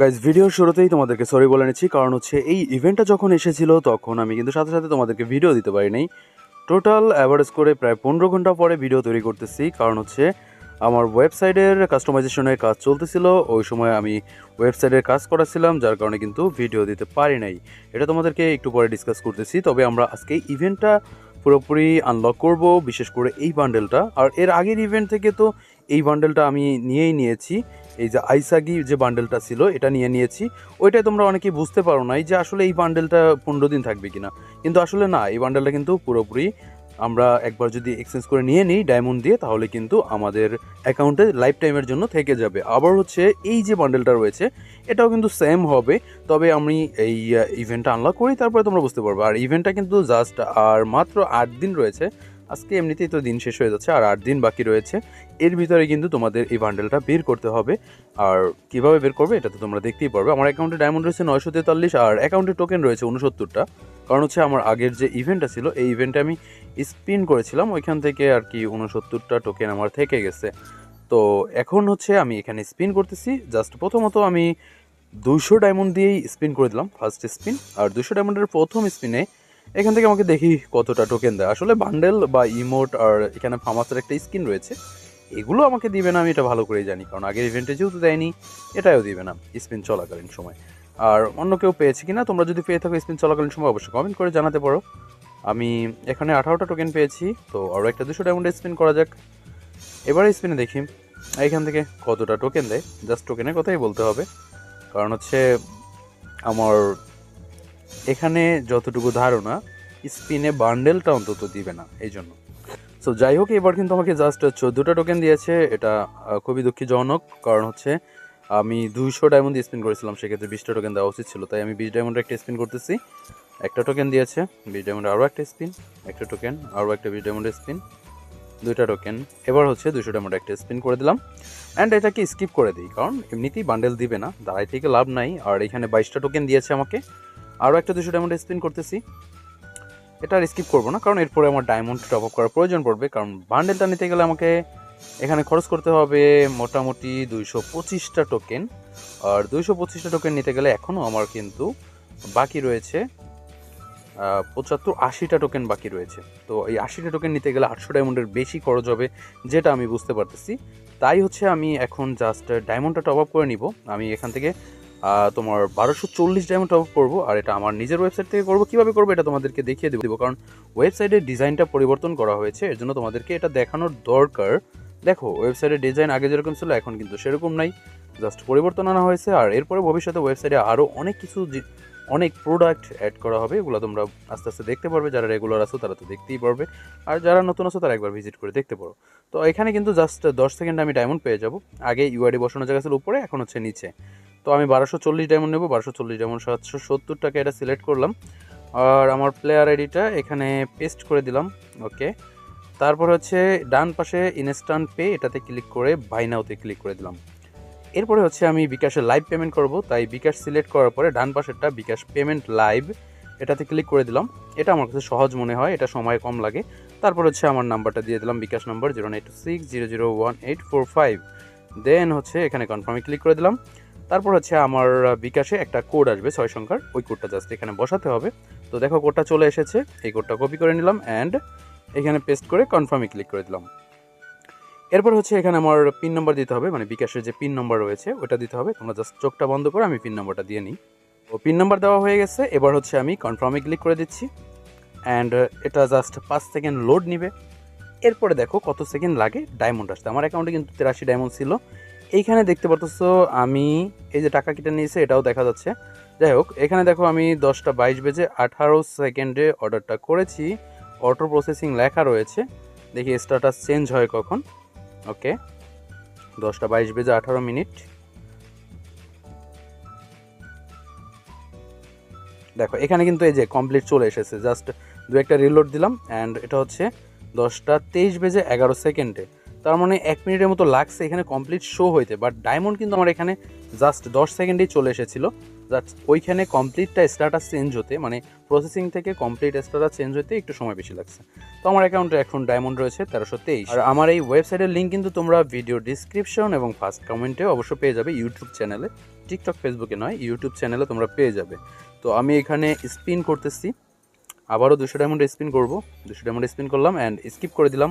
Guys ভিডিওর শুরুতেই তোমাদেরকে সরি বলে নিচ্ছি, কারণ হচ্ছে এই ইভেন্টটা যখন এসেছিল, তখন আমি কিন্তু সাথে সাথে তোমাদেরকে ভিডিও দিতে পারি নাই টোটাল অ্যাভারেজ করে প্রায় পনেরো ঘণ্টা পরে ভিডিও তৈরি করতেছি, কারণ হচ্ছে আমার ওয়েবসাইটের কাস্টমাইজেশনের কাজ চলতেছিল, ওই সময় আমি ওয়েবসাইটের কাজ করাছিলাম, যার কারণে কিন্তু ভিডিও দিতে পারি নাই। এটা তোমাদেরকে একটু পরে ডিসকাস করতেছি, তবে আমরা আজকে ইভেন্টটা পুরোপুরি আনলক করব, বিশেষ করে এই বান্ডেলটা আর এর আগের ইভেন্ট থেকে তো এই বান্ডেলটা আমি নিয়েই নিয়েছি। এই যে আইসাগি যে বান্ডেলটা ছিল, এটা নিয়ে নিয়েছি। ওইটাই তোমরা অনেকেই বুঝতে পারো নাই যে আসলে এই বান্ডেলটা পনেরো দিন থাকবে কিনা। কিন্তু আসলে না, এই বান্ডেলটা কিন্তু পুরোপুরি আমরা একবার যদি এক্সচেঞ্জ করে নিয়ে নিই ডায়মন্ড দিয়ে, তাহলে কিন্তু আমাদের অ্যাকাউন্টে লাইফ টাইমের জন্য থেকে যাবে। আবার হচ্ছে এই যে বান্ডেলটা রয়েছে, এটাও কিন্তু সেম হবে। তবে আমি এই ইভেন্টটা আনলক করি, তারপরে তোমরা বুঝতে পারবে। আর ইভেন্টটা কিন্তু জাস্ট আর মাত্র আট দিন রয়েছে। আজকে এমনিতেই তো দিন শেষ হয়ে যাচ্ছে, আর আট দিন বাকি রয়েছে। এর ভিতরে কিন্তু তোমাদের এই বান্ডেলটা বের করতে হবে। আর কীভাবে বের করবে এটা তো তোমরা দেখতেই পারবে। আমার অ্যাকাউন্টে ডায়মন্ড রয়েছে নয়শো তেতাল্লিশ আর অ্যাকাউন্টে টোকেন রয়েছে উনসত্তরটা কারণ হচ্ছে আমার আগের যে ইভেন্টটা ছিল, এই ইভেন্টে আমি স্পিন করেছিলাম। ওইখান থেকে আর কি উনসত্তরটা টোকেন আমার থেকে গেছে। তো এখন হচ্ছে আমি এখানে স্পিন করতেছি। জাস্ট প্রথমত আমি দুশো ডায়মন্ড দিয়েই স্পিন করে দিলাম। ফার্স্ট স্পিন আর দুশো ডায়মন্ডের প্রথম স্পিনে এখান থেকে আমাকে দেখি কতটা টোকেন দেয়। আসলে বান্ডেল বা ইমোট আর এখানে ফামাসের একটা স্কিন রয়েছে, এগুলো আমাকে দিবে না, আমি এটা ভালো করেই জানি। কারণ আগের ইভেন্টে যেহেতু দেয়নি, এটাও দিবে না স্পিন চলাকালীন সময়। আর অন্য কেউ পেয়েছে কিনা, তোমরা যদি পেয়ে থাকো স্পিন চলাকালীন সময়, অবশ্যই কমেন্ট করে জানাতে পারো। আমি এখানে আঠারোটা টোকেন পেয়েছি, তো আরও একটা দুশো ডায়মন্ডে স্পিন করা যাক। এবারে স্পিনে দেখি, এখান থেকে কতটা টোকেন দেয়। জাস্ট টোকেনের কথাই বলতে হবে। কারণ হচ্ছে, আমার এখানে যতটুকু ধারণা স্পিনে বান্ডেলটা অন্তত দিবে না, এই জন্য। সো যাই হোক, এবার কিন্তু আমাকে জাস্ট চোদ্দোটা টোকেন দিয়েছে, এটা খুবই দুঃখজনক, কারণ হচ্ছে, আমি দুইশো ডায়মন্ড স্পিন করেছিলাম, সেক্ষেত্রে বিশটা টোকেন দেওয়া উচিত ছিল, তাই আমি বিশ ডায়মন্ড একটা স্পিন করতেছি। একটা টোকেন দিয়েছে, বিশ ডায়মন্ড আরও একটা স্পিন একটা টোকেন আরও একটা বিশ ডায়মন্ডের স্পিন দুইটা টোকেন এবার হচ্ছে দুশো ডায়মন্ড একটা স্পিন করে দিলাম। অ্যান্ড এটাকে স্কিপ করে দিই, কারণ এমনিতেই বান্ডেল দিবে না দাঁড়াই থেকে লাভ নাই। আর এখানে বাইশটা টোকেন দিয়েছে আমাকে আরও একটা দুশো ডায়মন্ড স্পিন করতেছি। এটা আর স্কিপ করব না, কারণ এরপরে আমার ডায়মন্ড টপ আপ করার প্রয়োজন পড়বে, কারণ বান্ডেলটা নিতে গেলে আমাকে এখানে খরচ করতে হবে মোটামুটি দুইশো পঁচিশটা টোকেন আর দুইশো পঁচিশটা টোকেন নিতে গেলে এখনও আমার কিন্তু বাকি রয়েছে পঁচাত্তর আশিটা টোকেন বাকি রয়েছে। তো এই আশিটা টোকেন নিতে গেলে আটশো ডায়মন্ডের বেশি খরচ হবে, যেটা আমি বুঝতে পারতেছি। তাই হচ্ছে আমি এখন জাস্ট ডায়মন্ডটা টপ আপ করে নিব। আমি এখান থেকে তোমার বারোশো চল্লিশ ডায়মন্ড টপ করব, আর এটা আমার নিজের ওয়েবসাইট থেকে করব। কীভাবে করব এটা তোমাদেরকে দেখিয়ে দেবো। কারণ ওয়েবসাইটের ডিজাইনটা পরিবর্তন করা হয়েছে, এর জন্য তোমাদেরকে এটা দেখানোর দরকার। দেখো ওয়েবসাইটের ডিজাইন আগে যেরকম ছিল, এখন কিন্তু সেরকম নাই। জাস্ট পরিবর্তন আনা হয়েছে, আর এরপরে ভবিষ্যতে ওয়েবসাইটে আরও অনেক কিছু অনেক প্রোডাক্ট অ্যাড করা হবে, এগুলো তোমরা আস্তে আস্তে দেখতে পারবে। যারা রেগুলার আছো তারা তো দেখতেই পারবে। আর যারা নতুন আছো তারা একবার ভিজিট করে দেখতে পারো। তো এখানে কিন্তু জাস্ট দশ সেকেন্ড আমি ডায়মন্ড পেয়ে যাব। আগে ইউআইডি বসানো জায়গা ছিল উপরে, এখন হচ্ছে নিচে। তো আমি বারোশো চল্লিশ ডায়মন্ড নেব, বারোশো চল্লিশ ডায়মন্ড সাতশো সত্তর টাকা এটা সিলেক্ট করলাম। আর আমার প্লেয়ার আইডিটা এখানে পেস্ট করে দিলাম ওকে তারপর হচ্ছে ডান পাশে ইনস্ট্যান্ট পে এটাতে ক্লিক করে বাই নাওতে ক্লিক করে দিলাম। এরপরে হচ্ছে আমি বিকাশে লাইভ পেমেন্ট করব, তাই বিকাশ সিলেক্ট করার পরে ডান পাশেরটা বিকাশ পেমেন্ট লাইভ এটাতে ক্লিক করে দিলাম। এটা আমার কাছে সহজ মনে হয়, এটা সময় কম লাগে। তারপর হচ্ছে আমার নাম্বারটা দিয়ে দিলাম bKash number zero nine two six zero zero one eight four five. Then হচ্ছে এখানে কনফার্মে ক্লিক করে দিলাম। তারপর হচ্ছে আমার বিকাশে একটা কোড আসবে, ছয় সংখ্যার। ওই কোডটা জাস্ট এখানে বসাতে হবে। তো দেখো কোডটা চলে এসেছে, এই কোডটা কপি করে নিলাম অ্যান্ড এখানে পেস্ট করে কনফার্মে ক্লিক করে দিলাম। এরপর হচ্ছে এখানে আমার পিন নাম্বার দিতে হবে মানে বিকাশের যে পিন নাম্বার রয়েছে, ওটা দিতে হবে। তোমরা জাস্ট চোখটা বন্ধ করে আমি পিন নাম্বারটা দিয়ে নিই। ও পিন নাম্বার দেওয়া হয়ে গেছে। এবার হচ্ছে আমি কনফার্মে ক্লিক করে দিচ্ছি। অ্যান্ড এটা জাস্ট পাঁচ সেকেন্ড লোড নিবে। এরপরে দেখো কত সেকেন্ড লাগে ডায়মন্ড আসতে। আমার অ্যাকাউন্টে কিন্তু তেরাশি ডায়মন্ড ছিল। এইখানে দেখতে পারতেছো আমি এই যে টাকা কেটে নিয়েছে, এটাও দেখা যাচ্ছে। যাই হোক, এখানে দেখো আমি দশটা বাইশ বেজে আঠারো সেকেন্ডে অর্ডারটা করেছি। অটো প্রসেসিং লেখা রয়েছে। দেখি স্ট্যাটাস চেঞ্জ হয় কখন। ওকে। দশটা বাইশ বেজে আঠারো মিনিট। দেখো, এখানে কিন্তু এই যে কমপ্লিট চলে এসেছে। জাস্ট দু একটা রিলোড দিলাম অ্যান্ড এটা হচ্ছে দশটা তেইশ বেজে এগারো সেকেন্ডে। তার মানে এক মিনিটের মতো লাগছে এখানে কমপ্লিট শো হইতে। বাট ডায়মন্ড কিন্তু আমার এখানে জাস্ট দশ সেকেন্ডেই চলে এসেছিল। জাস্ট ওইখানে কমপ্লিটটা স্ট্যাটাস চেঞ্জ হতে মানে প্রসেসিং থেকে কমপ্লিট স্ট্যাটাস চেঞ্জ হতে একটু সময় বেশি লাগছে। তো আমার অ্যাকাউন্টে এখন ডায়মন্ড রয়েছে তেরোশো তেইশ। আর আমার এই ওয়েবসাইটের লিঙ্ক কিন্তু তোমরা ভিডিও ডিসক্রিপশন এবং ফার্স্ট কমেন্টে অবশ্য পেয়ে যাবে ইউটিউব চ্যানেলে টিকটক ফেসবুকে নয় ইউটিউব চ্যানেলে তোমরা পেয়ে যাবে। তো আমি এখানে স্পিন করতেছি। আবারও দুশো ডায়মন্ড স্পিন করব। দুশো ডায়মন্ড স্পিন করলাম অ্যান্ড স্কিপ করে দিলাম।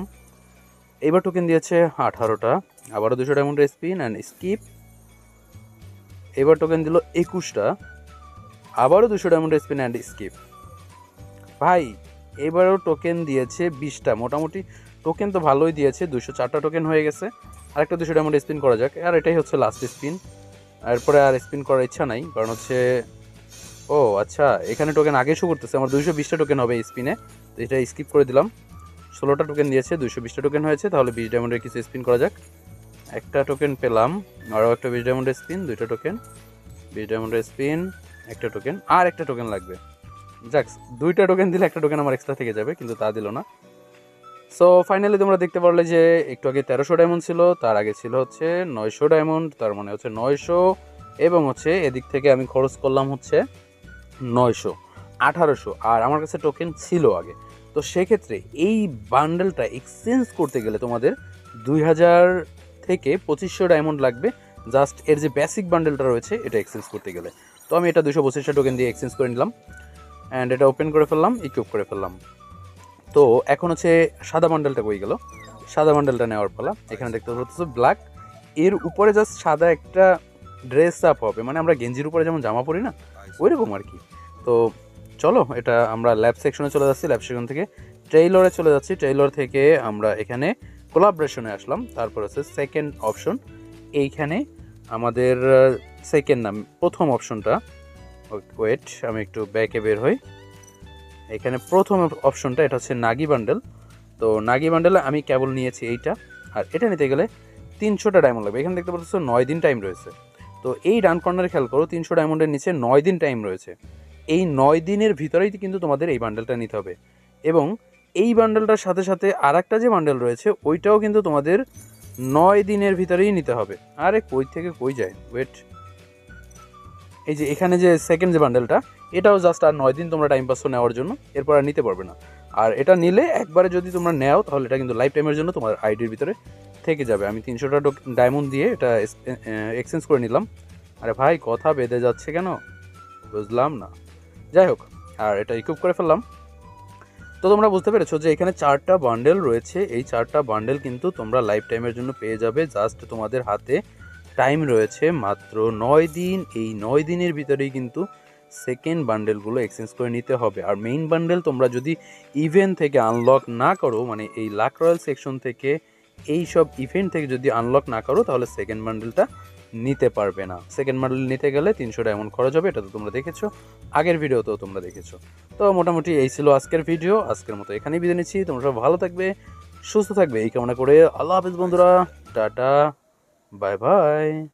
এবার টোকেন দিয়েছে আঠারোটা। আবারও দুশো ডায়মন্ড স্পিন অ্যান্ড স্কিপ এবার টোকেন দিল একুশটা। আবারও দুশো ডায়মন্ড স্পিন অ্যান্ড স্কিপ ভাই, এবারও টোকেন দিয়েছে বিশটা। মোটামুটি টোকেন তো ভালোই দিয়েছে, দুশো চারটা টোকেন হয়ে গেছে। আরেকটা দুশো ডায়মন্ড স্পিন করা যাক। আর এটাই হচ্ছে লাস্ট স্পিন এরপরে আর স্পিন করার ইচ্ছা নাই, কারণ হচ্ছে, ও আচ্ছা এখানে টোকেন আগে শো করতেছে। আমার দুশো বিশটা টোকেন হবে স্পিনে তো এটা স্কিপ করে দিলাম। ষোলোটা টোকেন দিয়েছে, দুশো বিশটা টোকেন হয়েছে। তাহলে বিশ ডায়মন্ডের কিছু স্পিন করা যাক। একটা টোকেন পেলাম, আরও একটা বিশ ডায়মন্ডের স্পিন দুইটা টোকেন বিশ ডায়মন্ডের স্পিন একটা টোকেন আর একটা টোকেন লাগবে। যাক, দুইটা টোকেন দিলে একটা টোকেন আমার এক্সট্রা থেকে যাবে, কিন্তু তা দিল না। সো ফাইনালি তোমরা দেখতে পারলে যে একটু আগে তেরোশো ডায়মন্ড ছিল, তার আগে ছিল হচ্ছে নয়শো ডায়মন্ড তার মানে হচ্ছে নয়শো, এবং হচ্ছে এদিক থেকে আমি খরচ করলাম হচ্ছে নয়শো, আঠারোশো, আর আমার কাছে টোকেন ছিল আগে। তো সেক্ষেত্রে এই বান্ডেলটা এক্সচেঞ্জ করতে গেলে তোমাদের দুই হাজার থেকে পঁচিশশো ডায়মন্ড লাগবে। জাস্ট এর যে বেসিক বান্ডেলটা রয়েছে, এটা এক্সচেঞ্জ করতে গেলে। তো আমি এটা দুশো পঁচিশটা টোকেন দিয়ে এক্সচেঞ্জ করে নিলাম। অ্যান্ড এটা ওপেন করে ফেললাম ইকুইপ করে ফেললাম। তো এখন হচ্ছে সাদা বান্ডেলটা কই গেল? সাদা বান্ডেলটা নেওয়ার পালা। এখানে দেখতে পাচ্ছ ব্ল্যাক এর উপরে জাস্ট সাদা একটা ড্রেস আপ হবে। মানে আমরা গেঞ্জির উপরে যেমন জামা পরি না, ওইরকম আর কি। তো চলো, এটা আমরা ল্যাব সেকশনে চলে যাচ্ছি। ল্যাব সেকশন থেকে ট্রেইলরে চলে যাচ্ছি। ট্রেইলর থেকে আমরা এখানে কোলাবরেশনে আসলাম, তারপর হচ্ছে সেকেন্ড অপশন এইখানে আমাদের সেকেন্ড নাম, প্রথম অপশনটা ওয়েট আমি একটু ব্যাকে বের হই। এখানে প্রথম অপশনটা এটা হচ্ছে নাগি বান্ডেল তো নাগি বান্ডেলে আমি কেবল নিয়েছি এইটা, আর এটা নিতে গেলে তিনশোটা ডায়মন্ড লাগবে। এখানে দেখতে পাচ্ছ নয় দিন টাইম রয়েছে। তো এই ডান কর্নারে খেয়াল করো, তিনশো ডায়মন্ডের নিচে নয় দিন টাইম রয়েছে। এই নয় দিনের ভিতরেই কিন্তু তোমাদের এই বান্ডেলটা নিতে হবে। এবং এই বান্ডেলটার সাথে সাথে আর যে বান্ডেল রয়েছে, ওইটাও কিন্তু তোমাদের নয় দিনের ভিতরেই নিতে হবে। আরে কই থেকে কই যায়? ওয়েট এই যে এখানে যে সেকেন্ড যে বান্ডেলটা এটাও জাস্ট আর নয় দিন তোমরা টাইম পাসও নেওয়ার জন্য এরপর আর নিতে পারবে না। আর এটা নিলে একবারে যদি তোমরা নেও, তাহলে এটা কিন্তু লাইফ টাইমের জন্য তোমার আইডির ভিতরে থেকে যাবে। আমি তিনশোটা ডায়মন্ড দিয়ে এটা এক্সচেঞ্জ করে নিলাম। আরে ভাই, কথা বেঁধে যাচ্ছে কেন? বুঝলাম না। যাই হোক, আর এটা ইকুইপ করে ফেললাম। তো তোমরা বুঝতে পেরেছ যে এখানে চারটা বান্ডেল রয়েছে। এই চারটা বান্ডেল কিন্তু তোমরা লাইফ টাইমের জন্য পেয়ে যাবে। জাস্ট তোমাদের হাতে টাইম রয়েছে মাত্র নয় দিন। এই নয় দিনের ভিতরেই কিন্তু সেকেন্ড বান্ডেলগুলো এক্সচেঞ্জ করে নিতে হবে। আর মেইন বান্ডেল তোমরা যদি ইভেন্ট থেকে আনলক না করো মানে এই লাক রয়্যাল সেকশন থেকে এই সব ইভেন্ট থেকে যদি আনলক না করো, তাহলে সেকেন্ড বান্ডেলটা নিতে পারবে না। সেকেন্ড মডেল নিতে গেলে তিনশো ডায়মন্ড খরচ হবে, এটা তো তোমরা দেখেছ। আগের ভিডিওতেও তোমরা দেখেছ। তো মোটামুটি এই ছিল আজকের ভিডিও। আজকের মতো এখানেই বিদায় নিচ্ছি। তোমরা সব ভালো থাকবে, সুস্থ থাকবে। এই কামনা করে আল্লাহ হাফিজ বন্ধুরা। Tata, bye bye.